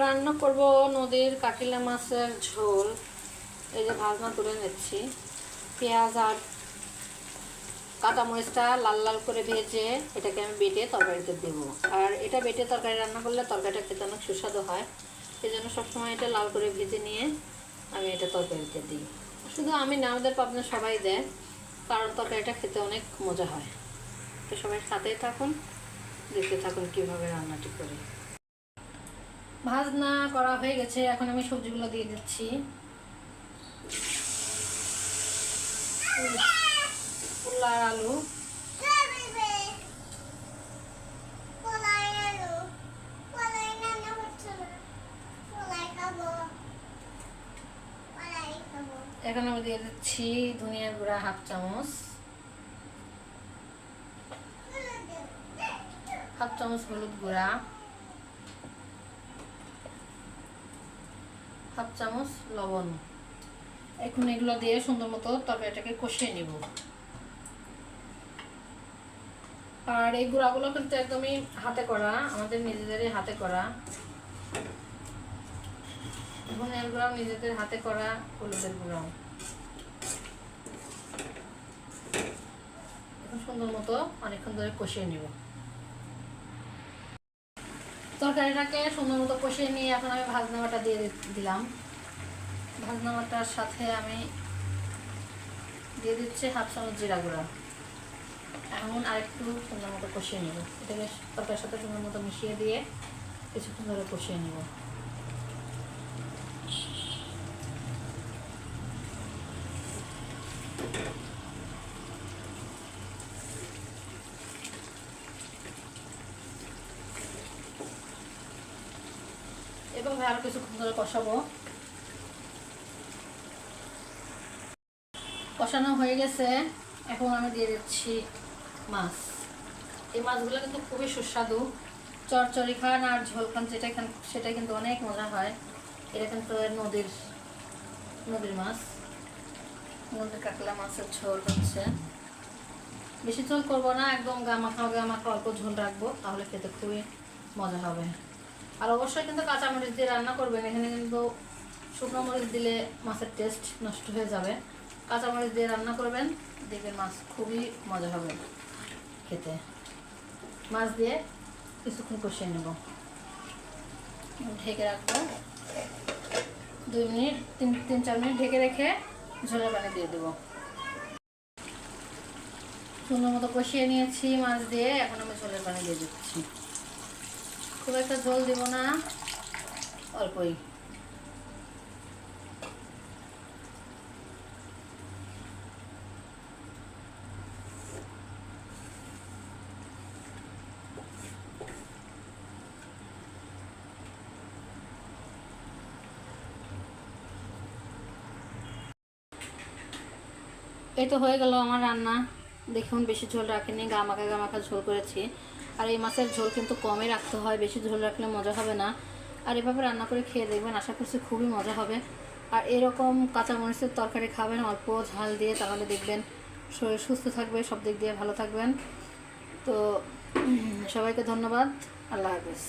রান্না করব নদীর কাকিলা মাছের ঝোল। এই যে ভাজনা তুলে নিচ্ছি। পেঁয়াজ আর কাঁচা মরিচটা লাল লাল করে ভেজে এটাকে আমি বেটে তরকারিতে দেবো। আর এটা বেটে তরকারি রান্না করলে তরকারিটা খেতে অনেক সুস্বাদু হয়। সেই জন্য সবসময় এটা লাল করে ভেজে নিয়ে আমি এটা তরকারিতে দিই। শুধু আমি না, আমাদের পাবনা সবাই দেয়, কারণ তরকারিটা খেতে অনেক মজা হয়। তো সবাই সাথেই থাকুন, দেখতে থাকুন কীভাবে রান্নাটি করি। ভাজনা করা হয়ে গেছে, এখন আমি সবজিগুলো দিয়ে দিচ্ছি। উল্লা আলু। এখন আমি দিয়ে দিচ্ছি ধনিয়া গুঁড়া হাফ চামচ। হাফ চামচ হলুদ গুঁড়া। হাফ চামচ লবণ। এখন এগুলো দিয়ে সুন্দর মতো তরকারিটাকে কষিয়ে নিব। আর এই গুঁড়াগুলো কিন্তু একদমই হাতে করা, আমাদের নিজেদেরই হাতে করা। ধনের গুঁড়াও নিজেদের হাতে করা হলুদের গুঁড়াও এখন সুন্দর মতো অনেকক্ষণ ধরে কষিয়ে নিব। তরকারিটাকে সুন্দর মতো কষিয়ে নিয়ে এখন আমি ভাজনা বাটা দিয়ে দিলাম। ভাজনা বাটার সাথে আমি দিয়ে দিচ্ছি হাফ চামচ জিরা গুঁড়া। এখন আরেকটু সুন্দর মতো কষিয়ে নেব। এটাকে তরকারির সাথে সুন্দর মতো মিশিয়ে দিয়ে কিছুক্ষণ ধরে কষিয়ে নেব। এভাবে আরও কিছুক্ষণ ধরে কষাবো। কষানো হয়ে গেছে। এখন আমি দিয়ে দিচ্ছি মাছ। এই মাছগুলো কিন্তু খুবই সুস্বাদু। চরচরি খান আর ঝোল খান যেটা খান সেটা কিন্তু অনেক মজা হয়। এটা কিন্তু নদীর নদীর মাছ। নদীর কাকলা মাছের ঝোল হচ্ছে। বেশি ঝোল করব না, একদম গামাখা গামাখা অল্প ঝোল রাখব, তাহলে খেতে খুবই মজা হবে। আর অবশ্যই কিন্তু কাঁচামরিচ দিয়ে রান্না করবেন। এখানে কিন্তু শুকনো মরিচ দিলে মাছের টেস্ট নষ্ট হয়ে যাবে। কাঁচা মরিচ দিয়ে রান্না করবেন, দেখবেন মাছ খুবই মজা হবে খেতে। মাছ দিয়ে কিছুক্ষণ কষিয়ে নেব। ঢেকে রাখব। দুই মিনিট, তিন তিন, চার মিনিট ঢেকে রেখে ঝোলের পানি দিয়ে দেবো। সুন্দর মতো কষিয়ে নিয়েছি মাছ দিয়ে, এখন আমি ঝোলের পানি দিয়ে দিচ্ছি। খুব একটা ঝোল দিব না অল্পই। এই তো হয়ে গেল আমার রান্না। দেখুন, বেশি ঝোল রাখিনি গামাকা গামাকা ঝোল করেছি। আর এই মাছের ঝোল কিন্তু কমই রাখতে হয়, বেশি ঝোল রাখলে মজা হবে না। আর এভাবে রান্না করে খেয়ে দেখবেন, আশা করছি খুবই মজা হবে। আর এরকম কাঁচা কাঁচামরিচের তরকারি খাবেন, অল্প ঝাল দিয়ে, তাহলে দেখবেন শরীর সুস্থ থাকবে, সব দিক দিয়ে ভালো থাকবেন। তো সবাইকে ধন্যবাদ। আল্লাহ হাফেজ।